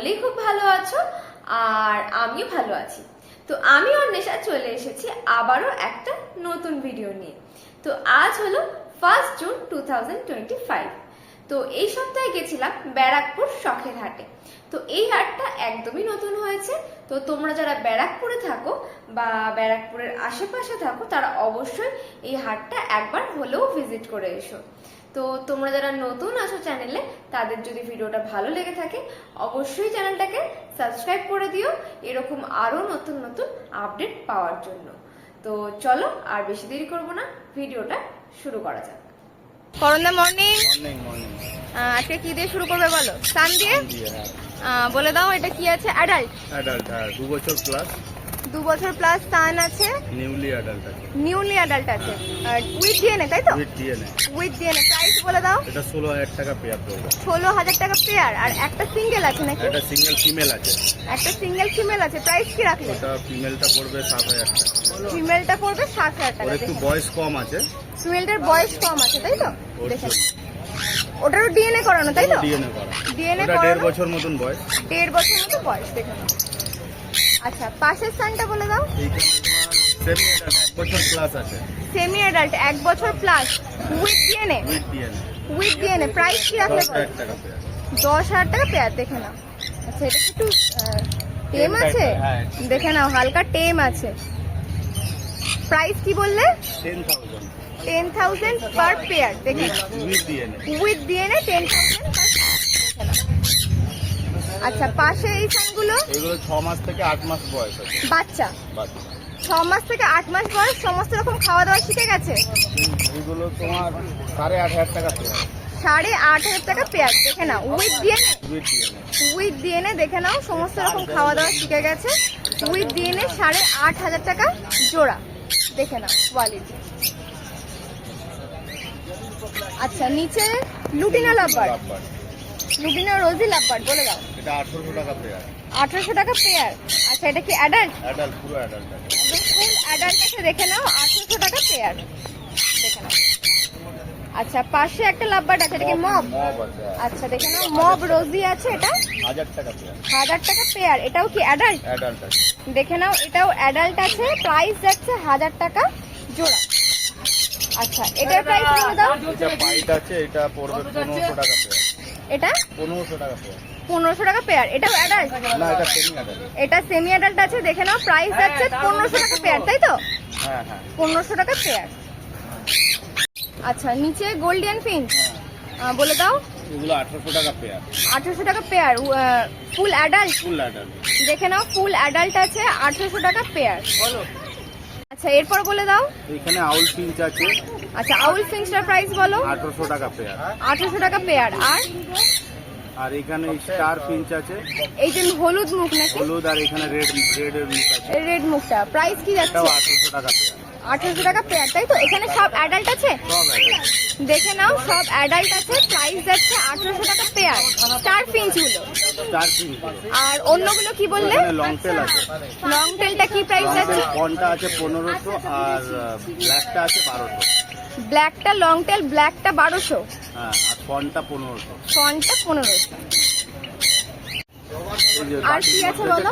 সকলেই খুব ভালো আছো, আর আমিও ভালো আছি। তো আমি অন্বেষা চলে এসেছি আবারও একটা নতুন ভিডিও নিয়ে। তো আজ হলো ফার্স্ট জুন টু তো এই সপ্তাহে গেছিলাম ব্যারাকপুর শখের হাটে। তো এই হাটটা একদমই নতুন হয়েছে। তো তোমরা যারা ব্যারাকপুরে থাকো বা ব্যারাকপুরের আশেপাশে থাকো, তারা অবশ্যই এই হাটটা একবার হলেও ভিজিট করে এসো। তো তোমরা যারা নতুন আছো চ্যানেলে তাদের যদি ভিডিওটা ভালো লেগে থাকে অবশ্যই চ্যানেলটাকে সাবস্ক্রাইব করে দিও। এরকম আরও নতুন নতুন আপডেট পাওয়ার জন্য। তো চলো আর বেশি দেরি করব না ভিডিওটা শুরু করা যাক। করন্দা মর্নিং মর্নিং মর্নিং আজকে কি দিয়ে শুরু করবে বলো? সান দিয়ে? হ্যাঁ। বলে দাও এটা কি আছে? অ্যাডাল্ট অ্যাডাল্ট হ্যাঁ দু বছর প্লাস দু বছর প্লাস সান আছে। নিউলি অ্যাডাল্ট আছে। নিউলি অ্যাডাল্ট আছে। আর উইথ ডিএনএ তাই তো? With DNA with DNA price বলে দাও। এটা ষোলো হাজার টাকা পেয়ার পড়বে ষোলো হাজার টাকা পেয়ার আর একটা সিঙ্গেল আছে নাকি? একটা সিঙ্গেল ফিমেল আছে। একটা সিঙ্গেল ফিমেল আছে প্রাইস কি রাখলে? ওটা ফিমেলটা পড়বে সাত হাজার টাকা। ফিমেলটা পড়বে সাত হাজার ওর টাকা একটু বয়স কম আছে। ফিমেলটার বয়স কম আছে তাই তো? ওর দেখে ওটারও ডিএনএ করানো তাই তো? ডিএনএ করা ডিএনএ ওটা দেড় বছর মতন বয়স। দেড় বছর মতো বয়স দেখে নাও। আচ্ছা পাশের স্থানটা বলে দাও। সেমি অ্যাডাল্ট এক বছর plus with DNA with DNA price কি রাখলে দশ হাজার টাকা পেয়ার। দেখে নাও। আচ্ছা এটা একটু টেম আছে? হ্যাঁ। দেখে নাও হালকা টেম আছে। প্রাইস কি বললে? টেন থাউজেন্ড পার পেয়ার দেখে with DNA with DNA ten thousand আচ্ছা পাশে এই সানগুলো এগুলো ছ মাস থেকে আট মাস বয়স আছে। বাচ্চা? বাট ছ মাস থেকে আট মাস বয়স সমস্ত রকম খাওয়া দাওয়া শিখে গেছে? এগুলো তোমার সাড়ে আট হাজার টাকা পেয়ার সাড়ে আট হাজার টাকা পেয়ার দেখে নাও with DNA with DNA with DNA দেখে নাও সমস্ত রকম খাওয়া দাওয়া শিখে গেছে। উইথ দিয়ে ডিএনএ সাড়ে আট হাজার টাকা জোড়া দেখে নাও কোয়ালিটি আচ্ছা নিচে লুটিনা লাভবার লুটিনা রোজি লাভবার বলে দাও। এটা আঠারোশো টাকা পেয়ার আঠারোশো টাকা পেয়ার আচ্ছা এটা কি অ্যাডাল্ট অ্যাডাল্ট পুরো অ্যাডাল্ট আছে ফুল অ্যাডাল্ট আছে দেখে নাও আঠারোশো টাকা পেয়ার দেখে নাও। আচ্ছা পাশে একটা লাভবার্ড আছে এটা কি মব হ্যাঁ। আচ্ছা দেখে নাও মব রোজি আছে এটা? হাজার টাকা পেয়ার হাজার টাকা পেয়ার এটাও কি অ্যাডাল্ট অ্যাডাল্ট আছে। দেখে নাও এটাও অ্যাডাল্ট আছে প্রাইস যাচ্ছে হাজার টাকা জোড়া। আচ্ছা এটার প্রাইস বলে দাও। এটা পাইট আছে এটা পড়বে পনেরোশো টাকা পেয়ার এটা? পনেরোশো টাকা পেয়ার পনেরোশো টাকা পেয়ার এটাও অ্যাডাল্ট না এটা সেমি অ্যাডাল্ট এটা সেমি অ্যাডাল্ট আছে দেখে নাও প্রাইস যাচ্ছে পনেরোশো টাকা পেয়ার তাই তো? হ্যাঁ হ্যাঁ। পনেরোশো টাকা পেয়ার আচ্ছা নিচে গোল্ডিয়ান ফিন বলে দাও। এগুলো আঠারোশো টাকা পেয়ার আঠেরোশো টাকা pair full adult full adult দেখে নাও ফুল অ্যাডাল্ট আছে আঠেরোশো টাকা পেয়ার বলো। আচ্ছা এরপর বলে দাও। এখানে আউল ফিঞ্চ আছে। আচ্ছা আউল ফিন্সটার প্রাইস বলো? আঠারোশো টাকা পেয়ার আঠেরোশো টাকা পেয়ার আর? আর এখানে স্টার ফিঞ্চ আছে। এই যে হলুদ মুখ নাকি? হলুদ আর এখানে রেড রেড মুখ আছে। রেড মুখটা। প্রাইস কি যাচ্ছে? এটাও আঠারোশো টাকা পেয়ার আঠেরোশো টাকা পেয়ার তাই তো? এখানে সব অ্যাডাল্ট আছে? দেখে নাও সব অ্যাডাল্ট আছে প্রাইস যাচ্ছে আঠেরোশো টাকা পেয়ার স্টার ফিঞ্চগুলো। স্টার ফিঞ্চ আর অন্যগুলো কি বললে? লং টেল আছে। লং টেলটা কি প্রাইস যাচ্ছে? টেল আছে পনেরোশো আর ব্ল্যাকটা আছে বারোশো। ব্ল্যাকটা লং টেল ব্ল্যাকটা বারোশো। হ্যাঁ আর ফনটা পনেরোশো। ফনটা পনেরোশো। আর কি আছে বলো?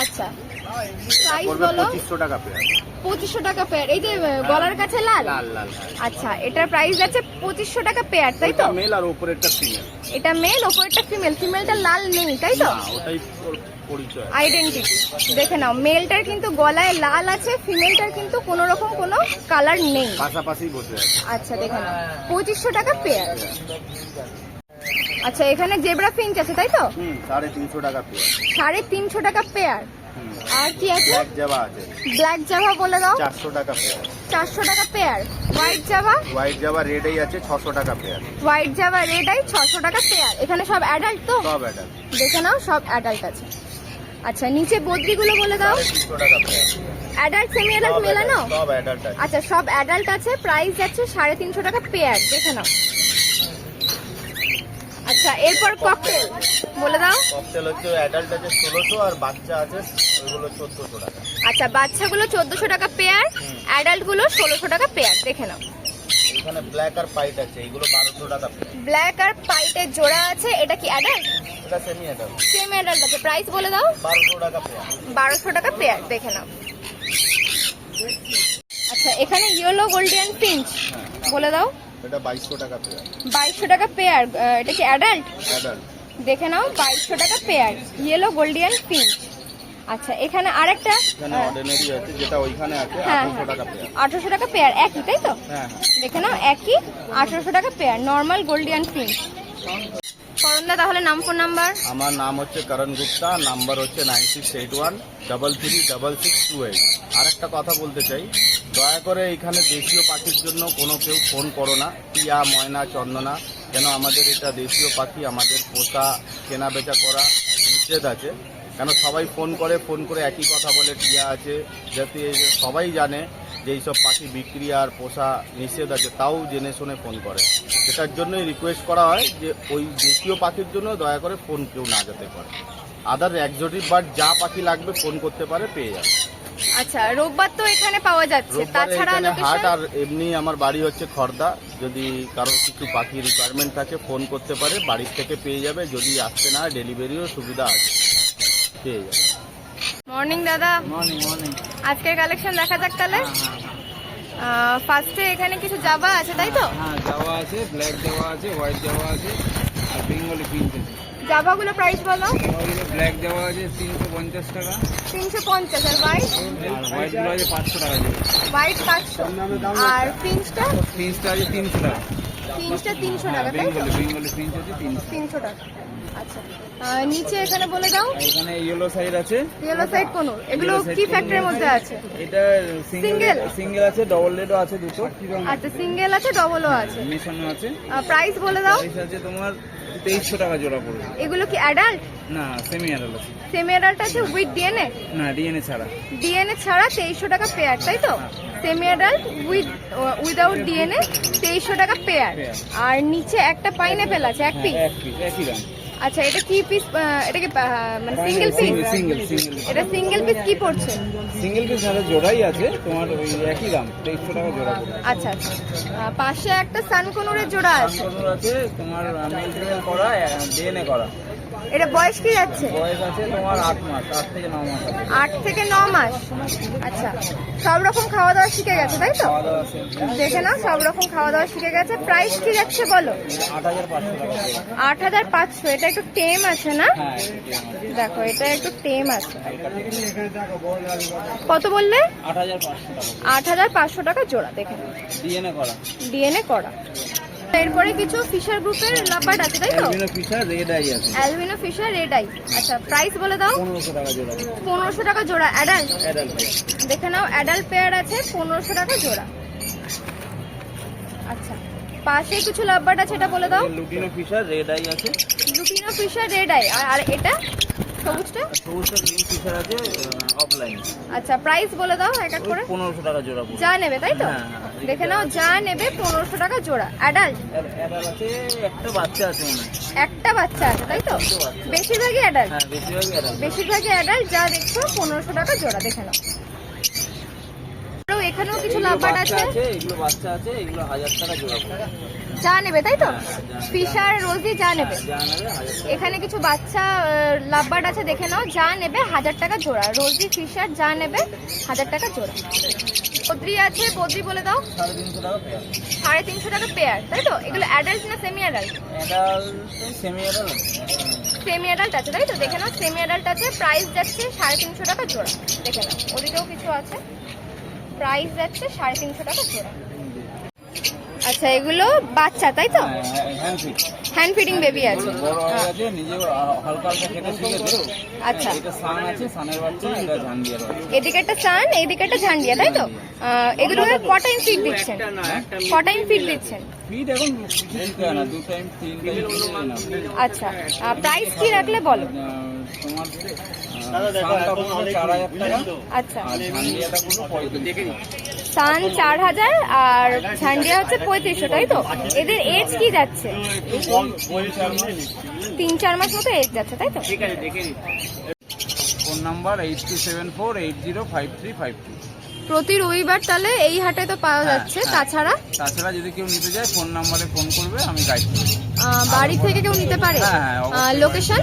আচ্ছা। প্রাইস বলো? টাকা পেয়ার পঁচিশশো টাকা পেয়ার এই যে গলার কাছে লাল? লাল লাল আচ্ছা এটার প্রাইস আছে পঁচিশশো টাকা পেয়ার তাই তো? মেল আর ওপরেরটা ফিমেল এটা মেল ওপরটা ফিমেল ফিমেলটা লাল নেই তাই তো? ওটাই পরিচয়। আইডেন্টিটি দেখে নাও মেলটার কিন্তু গলায় লাল আছে ফিমেলটার কিন্তু কোনো রকম কোনো কালার নেই। পাশাপাশি বসে আছে। আচ্ছা দেখে নাও পঁচিশশো টাকা পেয়ার আচ্ছা এখানে জেব্রা ফিঞ্চ আছে তাই তো? হুম সাড়ে তিনশো টাকা পেয়ার সাড়ে তিনশো টাকা পেয়ার আর কি আছে? ব্ল্যাক আছে। ব্ল্যাক জাভা বলে দাও। চারশো টাকা পেয়ার চারশো টাকা pair white Java white Java রেডেই আছে ছশো টাকা pair white Java red eye ছশো টাকা পেয়ার এখানে সব অ্যাডাল্ট তো? সব অ্যাডাল্ট দেখে নাও সব অ্যাডাল্ট আছে। আচ্ছা নিচে বদ্রিগুলো বলে দাও। তিনশো টাকা পেয়ার অ্যাডাল্ট সেমি অ্যাডাল্ট মেলানো? সব অ্যাডাল্ট আছে। আচ্ছা সব অ্যাডাল্ট আছে প্রাইস যাচ্ছে সাড়ে তিনশো টাকা পেয়ার দেখে নাও। আচ্ছা এরপর ককটেল বলে দাও। ককটেল হচ্ছে অ্যাডাল্ট আছে ষোলোশো আর বাচ্চা আছে ওইগুলো চোদ্দোশো টাকা। আচ্ছা বাচ্চাগুলো চোদ্দশো টাকা পেয়ার অ্যাডাল্টগুলো ষোলোশো টাকা পেয়ার দেখে নাও। এখানে ব্ল্যাক আর পাইট আছে এইগুলো বারোশো টাকা পেয়ার ব্ল্যাক আর পাইটের জোড়া আছে এটা কি অ্যাডাল্ট এটা সেমি এটা সেম অ্যাডাল্ট আছে প্রাইস বলে দাও। বারোশো টাকা পেয়ার বারোশো টাকা পেয়ার দেখে নাও। আচ্ছা এখানে ইয়েলো গোল্ডিয়ান পিঞ্চ বলে দাও। এটা বাইশশো টাকা পেয়ার বাইশশো টাকা পেয়ার এটা কি অ্যাডাল্ট অ্যাডাল্ট দেখে নাও বাইশশো টাকা পেয়ার ইয়েলো গোল্ডিয়ান পিঙ্ক আচ্ছা এখানে আরেকটা হ্যাঁ আঠারোশো টাকা পেয়ার আঠারোশো টাকা পেয়ার একই তাই তো? হ্যাঁ হ্যাঁ। দেখে নাও একই আঠারোশো টাকা পেয়ার নর্মাল গোল্ডিয়ান পিঙ্ক করন্দা তাহলে নাম, ফোন নাম্বার? আমার নাম হচ্ছে করণ গুপ্তা, নাম্বার হচ্ছে nine six eight one double three, double six two eight. আর একটা কথা বলতে চাই, দয়া করে এখানে দেশীয় পাখির জন্য কোনো কেউ ফোন করো না। টিয়া, ময়না, চন্দনা, কেন আমাদের এটা দেশীয় পাখি, আমাদের পোষা কেনা বেচা করা নিষেধ আছে। কেন সবাই ফোন করে ফোন করে একই কথা বলে টিয়া আছে, যাতে সবাই জানে যে সব পাখি বিক্রি আর পোষা নিষেধ আছে তাও জেনে শুনে ফোন করে। সেটার জন্যই রিকোয়েস্ট করা হয় যে ওই দেশীয় পাখির জন্য দয়া করে ফোন কেউ না যেতে পারে। আদার একজোটিক বাট যা পাখি লাগবে ফোন করতে পারে পেয়ে যাবে। আচ্ছা রোববার তো এখানে পাওয়া যাচ্ছে। তাছাড়া হাট আর এমনি আমার বাড়ি হচ্ছে খর্দা। যদি কারোর কিছু পাখি রিকোয়ারমেন্ট থাকে ফোন করতে পারে বাড়ির থেকে পেয়ে যাবে। যদি আসতে না ডেলিভারিও সুবিধা আছে। পেয়ে যাবে। মর্নিং দাদা। আজকের কালেকশন দেখা যাক তাহলে। ফার্স্টে এখানে কিছু জাবা আছে তাই তো? হ্যাঁ যাওয়া আছে ব্ল্যাক যাওয়া আছে হোয়াইট যাওয়া আছে আর বেঙ্গলি পিঙ্ক আছে। জাবাগুলো প্রাইস বলো। ব্ল্যাক যাওয়া আছে তিনশো পঞ্চাশ টাকা। তিনশো পঞ্চাশ আর হোয়াইট হোয়াইটগুলো আছে পাঁচশো টাকা হোয়াইট পাঁচশো। আর পিঞ্চটা পিন্সটা আছে তিনশো টাকা। পিঞ্চটা তিনশো হ্যাঁ টাকা তাই তো? বেঙ্গলি বেঙ্গলি পিন্স আছে তিনশো টাকা। আচ্ছা। আর নিচে এখানে বলে দাও। এখানে ইয়েলো সাইড আছে। ইয়েলো সাইড কোন? এগুলো কি ফ্যাক্টরির মধ্যে আছে? এটা সিঙ্গেল সিঙ্গেল আছে ডবল রেডও আছে দুটো। আচ্ছা সিঙ্গেল আছে ডবলও আছে। মেশানো আছে। প্রাইস বলে দাও। প্রাইস আছে তোমার তেইশশো টাকা জোড়া পড়বে। এগুলো কি অ্যাডাল্ট না সেমি অ্যাডাল আছে সেমি অ্যাডাল্ট আছে উইথ ডিএনএ না ডিএনএ ছাড়া। ডিএনএ ছাড়া তেইশশো টাকা পেয়ার তাই তো? Semi adult with without DNA তেইশশো টাকা পেয়ার। আর নিচে একটা পাইনাপেল আছে এক পিস হ্যাঁ, এক পিস একই দাম। আচ্ছা এটা কি পিস এটা কি মানে সিঙ্গেল পিস সিঙ্গেল সিঙ্গেল এটা সিঙ্গেল পিস কি পড়ছে? সিঙ্গেল পিস সাথে জোড়াই আছে তোমার ওই একই দাম তেইশশো টাকা জোড়া আচ্ছা আচ্ছা। পাশে একটা সানকনুরের জোড়া আছে। কত আছে তোমার মেল করা ডিএনএ করা। এটা বয়স কি যাচ্ছে? বয়স আছে তোমার আট মাস আট থেকে ন মাস আছে। আট থেকে ন মাস? আচ্ছা সব রকম খাওয়া দাওয়া শিখে গেছে তাই তো? দেখে না সব রকম খাওয়া দাওয়া শিখে গেছে। প্রাইস কি যাচ্ছে বলো? আট হাজার পাঁচশো টাকা পড়বে। আট হাজার পাঁচশো এটা একটু টেম আছে না? হ্যাঁ। দেখো এটা একটু টেম আছে। কত বললে? আট হাজার পাঁচশো টাকা। জোড়া দেখে ডিএনএ করা। এরপরে কিছু ফিশার গ্রুপের লাপাট আছে তাই তো? অ্যালবিনো ফিশার রেড আই আচ্ছা প্রাইস বলে দাও। পনেরোশো টাকা জোড়া। অ্যাডাল্ট দেখে নাও অ্যাডাল্ট পেয়ার আছে পনেরোশো টাকা জোড়া। পাশে কিছু লাভবার্ড আছে এটা বলে দাও। লুটিনো ফিশার রেড আই আছে। লুটিনো ফিশার রেড আই আর এটা? সবুজটা? সবুজটা গ্রিন পিসার আছে অফলাইন আচ্ছা প্রাইস বলে দাও এক এক করে। পনেরোশো টাকা জোড়া যা নেবে তাই তো? হ্যাঁ, হ্যাঁ। দেখে নাও যা নেবে পনেরোশো টাকা জোড়া। অ্যাডাল্ট অ্যাডাল্ট আছে একটা বাচ্চা আছে মনে একটা বাচ্চা আছে তাই তো? বেশিরভাগই অ্যাডাল্ট হ্যাঁ বেশিরভাগই অ্যাডাল্ট বেশিরভাগই অ্যাডাল্ট যা দেখছ পনেরোশো টাকা জোড়া দেখে নাও। এখানেও কিছু লাভবার্ড আছে? এগুলো বাচ্চা আছে এগুলো হাজার টাকা জোড়া পড়বে যা নেবে তাই তো? হ্যাঁ। ফিশার রোজি যা নেবে। যা নেবে হাজার টাকা। এখানে কিছু বাচ্চা লাভবার্ড আছে দেখে নাও। যা নেবে হাজার টাকা জোড়া। রোজি ফিশার যা নেবে হাজার টাকা জোড়া। বদ্রি আছে বদ্রি বলে দাও। সাড়ে তিনশো টাকা পেয়ার তাই তো? এগুলো অ্যাডাল্ট না semi adult adult semi adult semi adult আছে তাই তো? দেখে নাও সেমি অ্যাডাল্ট আছে প্রাইস যাচ্ছে সাড়ে তিনশো টাকা জোড়া। দেখে নাও ওদিকেও কিছু আছে। প্রাইস যাচ্ছে সাড়ে তিনশো টাকা জোড়া। আচ্ছা এগুলো বাচ্চা তাই তো? হ্যান্ড ফিডিং বেবি আছে। হয়ে আচ্ছা। এটা সান আছে সানের বাচ্চা এটা ঝান্ডিয়ার বাচ্চা। এদিকে একটা সান এইদিকে একটা ঝান্ডিয়া তাই তো? এগুলো ক টাইম ফিড দিচ্ছেন? ক টাইম ফিড দিচ্ছেন? ফিট এখন কিছু দিতে না দু টাইম তিন টাইম আচ্ছা প্রাইস কি রাখলে বলো? আচ্ছা। সান চার হাজার আর ঝান্ডিয়া হচ্ছে পঁয়ত্রিশশো তাই তো? এদের এজ কি যাচ্ছে? তিন চার মাস মতো এজ যাচ্ছে তাই তো? Phone number eight two seven four eight zero five three five two. প্রতি রবিবার তাহলে এই হাটে তো পাওয়া হ্যাঁ, যাচ্ছে হ্যাঁ। তাছাড়া? তাছাড়া যদি কেউ নিতে যায় ফোন নাম্বারে ফোন করবে আমি গাইড করব বাড়ি থেকে কেউ নিতে পারে? হ্যাঁ হ্যাঁ লোকেশন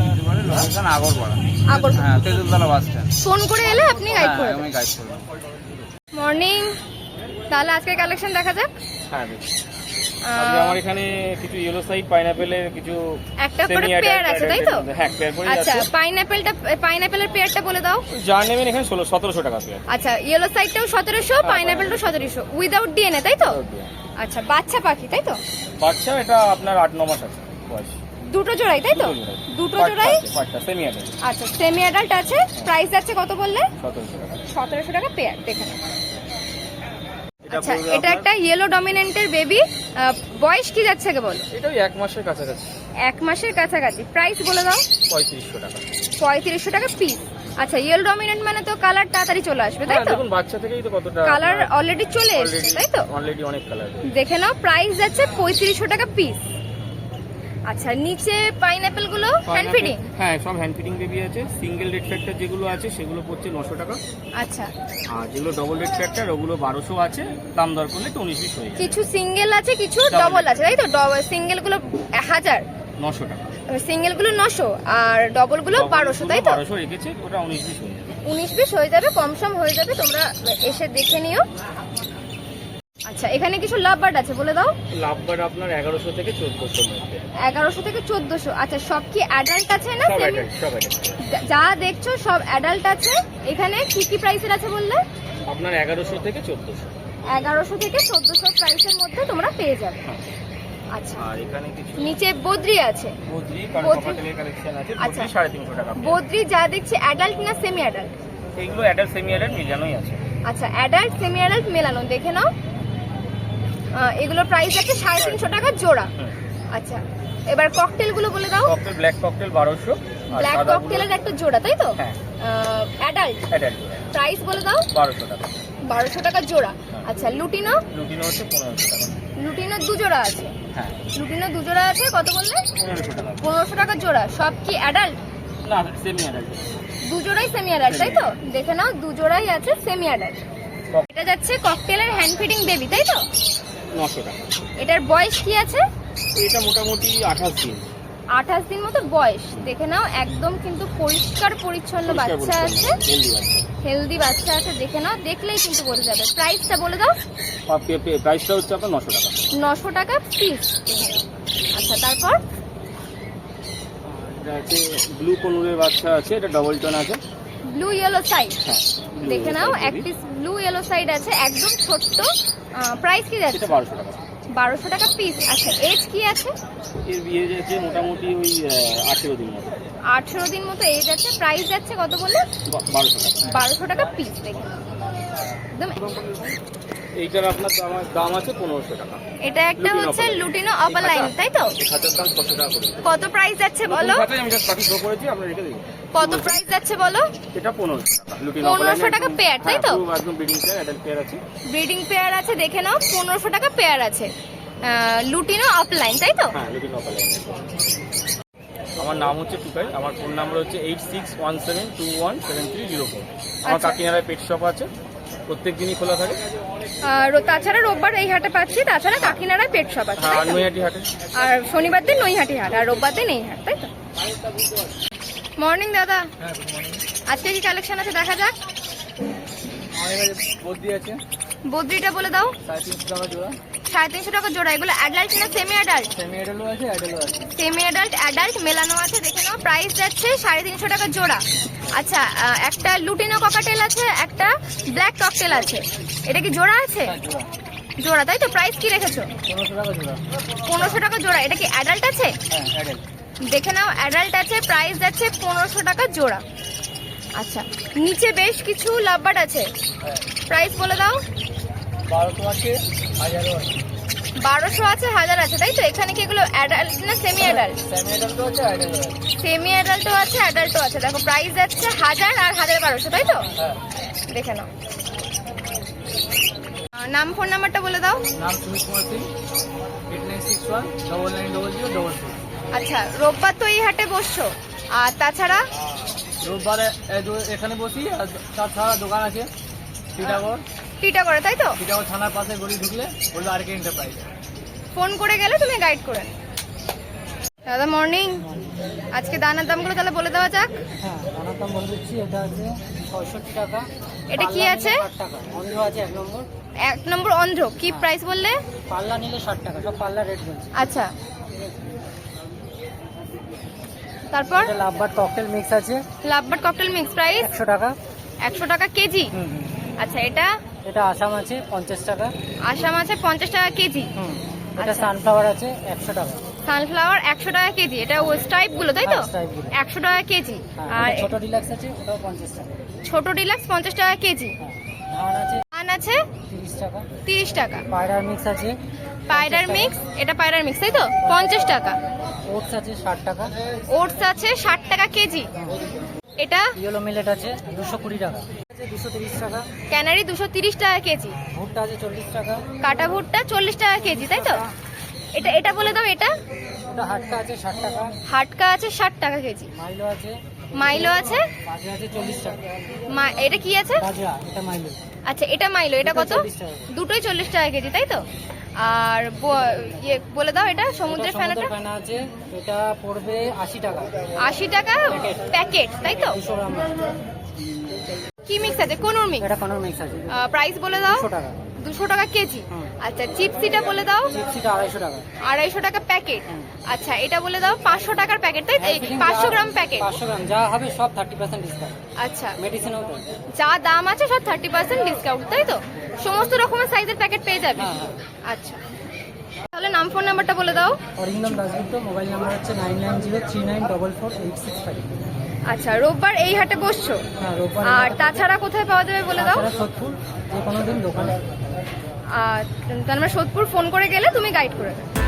লোকেশন আগরপাড়া। আগরপাড়া। হ্যাঁ তেজুলতলা বাস স্ট্যান্ড ফোন করে এলে আপনি গাইড করবেন আমি গাইড করব মর্নিং তাহলে আজকে কালেকশন দেখা যাক। হ্যাঁ দেখি। আমার এখানে কিছু ইয়েলো সাইড পাইনাপেলের কিছু একটা করে পেয়ার আছে তাই তো? হ্যাঁ পেয়ার করে আচ্ছা পাইনাপেলটা পাইনাপেলের পেয়ারটা বলে দাও। যার নেবেন এখানে ষোলো সতেরোশো টাকা পেয়ার আচ্ছা ইয়েলো সাইডটাও সতেরোশো পাইনাপেলটাও সতেরোশো উইদাউট ডিএনএ তাই তো? আচ্ছা বাচ্চা পাখি তাই তো? বাচ্চা এটা আপনার আট ন মাস আছে বয়স। দুটো জোড়াই তাই তো? দুটো জোড়াই। আচ্ছা সেমি অ্যাডাল্ট আছে প্রাইস আছে কত বললে? সতেরোশো টাকা। সতেরোশো টাকা পেয়ার দেখে আচ্ছা এটা একটা ইয়েলো ডমিনেন্টের বেবি বয়স কি যাচ্ছে আগে বলো? এটাও এক মাসের কাছাকাছি। এক মাসের কাছাকাছি। প্রাইস বলে দাও। পঁয়ত্রিশশো টাকা। পঁয়ত্রিশশো টাকা পিস আচ্ছা ইয়েলো ডমিনেন্ট মানে তো কালার তাড়াতাড়ি চলে আসবে তাই হ্যাঁ তো? দেখুন বাচ্চা থেকেই তো কতটা কালার অলরেডি চলে এসেছে তাই তো? অলরেডি অনেক কালার দেখে নাও প্রাইস যাচ্ছে পঁয়ত্রিশশো টাকা পিস আচ্ছা নিচে পাইনাপেলগুলো হ্যান্ড ফিডিং হ্যাঁ সব হ্যান্ড ফিটিং বেবি আছে। সিঙ্গেল রেড ফ্যাক্টর যেগুলো আছে সেগুলো পড়ছে নশো টাকা। আচ্ছা। আর যেগুলো ডবল রেড ফ্যাক্টর ওগুলো বারোশো আছে। দাম দর করলে একটু উনিশ বিশ হয়ে কিছু সিঙ্গেল আছে কিছু ডবল আছে। তাই তো সিঙ্গেলগুলো হাজার। নশো টাকা। সিঙ্গেলগুলো নশো আর ডবলগুলো বারোশো তাই তো? বারোশো রেখেছে ওটা উনিশ বিশ হয়ে যাবে। উনিশ বিশ হয়ে যাবে কম সম হয়ে যাবে তোমরা এসে দেখে নিও। আচ্ছা এখানে কিছু লাভ বার্ড আছে বলে দাও। লাভবার আপনার এগারোশো থেকে চোদ্দশো মধ্যে। এগারোশো থেকে চোদ্দশো। আচ্ছা সব কি অ্যাডাল্ট আছে না সব অ্যাডাল্ট সব অ্যাডাল্ট যা- দেখছ সব অ্যাডাল্ট আছে। এখানে কি কি প্রাইসের আছে বললে? আপনার এগারোশো থেকে চোদ্দশো। এগারোশো থেকে চোদ্দশো প্রাইসের মধ্যে তোমরা পেয়ে যাবে। আচ্ছা। আর এখানে কিছু নিচে বদ্রি আছে। বদ্রি। কালেকশন আছে আচ্ছা। বদ্রি সাড়ে তিনশো টাকা বদ্রি যা দেখছি অ্যাডাল্ট না সেমি অ্যাডাল্ট এইগুলো অ্যাডাল্ট সেমি অ্যাডাল্ট মিজানোই আছে। আচ্ছা অ্যাডাল্ট সেমি অ্যাডাল্ট মেলানো দেখে নাও। এগুলোর প্রাইস আছে সাড়ে তিনশো টাকা জোড়া। আচ্ছা এবার ককটেলগুলো বলে দাও। ককটেল ব্ল্যাক ককটেল বারোশো আর ব্ল্যাক সাদা ককটেলের একটা জোড়া তাই তো? হ্যাঁ। অ্যাডাল্ট অ্যাডাল্ট প্রাইস বলে দাও। বারোশো টাকা। বারোশো টাকা জোড়া। আচ্ছা লুটিনো? লুটিনো হচ্ছে পনেরোশো টাকা। লুটিনো দু জোড়া আছে? হ্যাঁ। লুটিনো দু জোড়া আছে কত বললে? পনেরোশো টাকা। পনেরোশো টাকা জোড়া। সব কি অ্যাডাল্ট না সেমি অ্যাডাল্ট দু জোড়াই সেমি অ্যাডাল্ট তাই তো? দেখে নাও দু জোড়াই আছে সেমি অ্যাডাল্ট এটা যাচ্ছে ককটেলের হ্যান্ড ফিডিং বেবি তাই তো? নশো টাকা। এটার বয়স কি আছে? এটা মোটামুটি আঠাশ দিন। আঠাশ দিন মতো বয়স। দেখে নাও একদম কিন্তু পরিষ্কার পরিচ্ছন্ন বাচ্চা আছে। হেলদি বাচ্চা। আছে দেখে নাও দেখলেই কিন্তু বোঝা যাবে। প্রাইসটা বলে দাও। প্রাইসটা হচ্ছে আপনার নশো টাকা। নশো টাকা পিস আচ্ছা তারপর? ব্লু কনুরের বাচ্চা আছে এটা ডবল টোন আছে। ব্লু ইয়েলো সাইড দেখে নাও। এক পিস ব্লু ইয়েলো সাইড আছে একদম ছোট্ট প্রাইস কি যাচ্ছে? বারোশো টাকা। বারোশো টাকা পিস আচ্ছা এজ কি আছে? এর বিয়ে যাচ্ছে মোটামুটি ওই আঠেরো দিন মতো। আঠেরো দিন মতো এজ আছে প্রাইস যাচ্ছে কত বললে? বারোশো টাকা। বারোশো টাকা পিস দেখে একদম এইটার আপনার দাম দাম আছে পনেরোশো টাকা। এটা একটা হচ্ছে লুটিনো অপার লাইন তাই তো? খাতার দাম ছশো টাকা কত প্রাইস যাচ্ছে বলো? আমি করেছি রেখে কত প্রাইস যাচ্ছে বলো? এটা পনেরোশো টাকা লুটিন 1500 টাকা pair, তাই তো? একদম ব্রিডিং পেয়ার অ্যাডাল্ট পেয়ার আছে। ব্রিডিং পেয়ার আছে দেখে নাও পনেরোশো টাকা পেয়ার আছে। লুটিনো অফলাইন তাই তো? হ্যাঁ লুটিন আমার নাম হচ্ছে টুকাই আমার ফোন নাম্বার হচ্ছে eight six one seven two one seven three zero four আমার আচ্ছা। কাকিনারায় পেট শপ আছে। প্রত্যেক দিনই খোলা থাকে? আর তাছাড়া রোববার এই হাটে পাচ্ছি তাছাড়া কাকিনাড়ায় পেট শপ আছে আর তাই নৈহাটি হাটে। আর শনিবার দিন নৈহাটি হাট আর রোববার দিন এই হাট তাই তো? মর্নিং দাদা। হ্যাঁ আজকে কি কালেকশন আছে দেখা যাক? বদ্রি আছে। বদ্রিটা বলে দাও। সাড়ে তিনশো টাকা জোড়া। সাড়ে তিনশো টাকা জোড়া এগুলো অ্যাডাল্ট না সেমি অ্যাডাল্ট সেমি অ্যাডালও আছে অ্যাডালও আছে। সেমি অ্যাডাল্ট অ্যাডাল্ট মেলানো আছে দেখে নাও প্রাইস যাচ্ছে সাড়ে তিনশো টাকা জোড়া। আচ্ছা একটা লুটিনো ককাটেল আছে একটা ব্ল্যাক ককটেল আছে। এটা কি জোড়া আছে? হ্যাঁ জোড়া। তাই তো? প্রাইস কি রেখেছো? পনেরোশো টাকা জোড়া। এটা কি অ্যাডাল্ট আছে? হ্যাঁ দেখে নাও অ্যাডাল্ট আছে প্রাইস যাচ্ছে পনেরোশো টাকা জোড়া। আচ্ছা নিচে বেশ কিছু লাভবার্ড আছে। হ্যাঁ। প্রাইস বলে দাও। বারোশো আছে হাজারও আছে। বারোশো আছে হাজার আছে তাই তো? এখানে কি এগুলো অ্যাডাল্ট না সেমি অ্যাডাল্ট সেমি অ্যাডাল্টও আছে। অ্যাডাল্টও আছে দেখো প্রাইস যাচ্ছে হাজার আর হাজার বারোশো তাই তো? হ্যাঁ। দেখে নাও। নাম ফোন নাম্বারটা বলে দাও। নাম Sumit Kumar Singh. Eight nine six one double nine double zero double six আচ্ছা রোববার তো এই হাটে বসছো। আর তাছাড়া? রোববার এখানে বসি আর তাছাড়া দোকান আছে। সীতাগড়। টিটা তাই তো? টিটাগড় থানার পাশে গলি ঢুকলে বলল আর কে এন্টারপ্রাইজ ফোন করে গেলে তুমি গাইড করে দাদা মর্নিং আজকে দানার দামগুলো তাহলে বলে দেওয়া যাক। হ্যাঁ দানার দাম বলে দিচ্ছি এটা আছে পঁয়ষট্টি টাকা। এটা কি আছে? নিলে ষাট টাকা। অন্ধ আছে এক নম্বর। এক নম্বর অন্ধ্র কি প্রাইস বললে? পাল্লা নিলে ষাট টাকা সব পাল্লা রেট বলছি। আচ্ছা। তারপর? লাভবার ককটেল মিক্স আছে। লাভবাট ককটেল মিক্স প্রাইস একশো টাকা। একশো টাকা কেজি? হুম। আচ্ছা এটা? এটা আসাম আছে পঞ্চাশ টাকা। আসাম আছে পঞ্চাশ টাকা কেজি? এটা আচ্ছা। সানফ্লাওয়ার আছে একশো টাকা। সানফ্লাওয়ার একশো টাকা কেজি এটা স্ট্রাইপগুলো তাই তো? হ্যাঁ। একশো টাকা কেজি। হ্যাঁ আর ছোট ডিলাক্স আছে ওটাও পঞ্চাশ টাকা। ছোট ডিলাক্স পঞ্চাশ টাকা কেজি। হ্যাঁ ধান আছে তিরিশ টাকা। পায়রার মিক্স আছে পায়রার মিক্স এটা পায়রার মিক্স তাই তো? পঞ্চাশ টাকা। ওটস আছে ষাট টাকা। ওটস আছে ষাট টাকা কেজি। এটা? ইয়েলো মিলেট আছে দুশো কুড়ি টাকা। আছে দুশো তিরিশ টাকা। ক্যানারি দুশো তিরিশ টাকা কেজি। ভুট্টা আছে চল্লিশ টাকা। কাটা ভুট্টা চল্লিশ টাকা কেজি তাই তো? এটা এটা বলে দাও এটা। হাটকা আছে ষাট টাকা। হাটকা আছে ষাট টাকা কেজি। মাইলো আছে। মাইলো এটা কি আছে? আচ্ছা এটা মাইলো এটা কত? দুটোই 40 টাকা। দুটোই চল্লিশ টাকা কেজি তাই তো? আর ইয়ে বলে দাও এটা সমুদ্রের ফেনাটা। আছে এটা পড়বে আশি টাকা। আশি টাকা প্যাকেট। তাই তো? কি মিক্স আছে? কোনুর মিক্স এটা কনর মিক্স আছে। প্রাইস বলে দাও। দুশো টাকা। দুশো টাকা কেজি? আচ্ছা চিপসিটা বলে দাও। চিপসিটা আড়াইশো টাকা। আড়াইশো টাকা প্যাকেট আচ্ছা এটা বলে দাও পাঁচশো টাকার প্যাকেট তাই হ্যাঁ, fitting পাঁচশো যা- গ্রাম প্যাকেট পাঁচশো গ্রাম যা হবে সব থার্টি পার্সেন্ট ডিসকাউন্ট আচ্ছা। মেডিসিনও যা দাম আছে সব থার্টি পার্সেন্ট ডিসকাউন্ট তাই তো? সমস্ত রকমের সাইজের প্যাকেট পেয়ে যাবে। হ্যাঁ, হ্যাঁ। আচ্ছা। তাহলে নাম ফোন নাম্বারটা বলে দাও। অরিন্দম দাসগুপ্ত মোবাইল নাম্বার হচ্ছে nine nine zero three nine double four eight six five আচ্ছা রোববার এই হাটে বসছো? হ্যাঁ আর তাছাড়া কোথায় পাওয়া যাবে বলে দাও? সোদপুর যে কোনো দিন দোকানে। আর তার মানে সোদপুর ফোন করে গেলে তুমি গাইড করে দেবে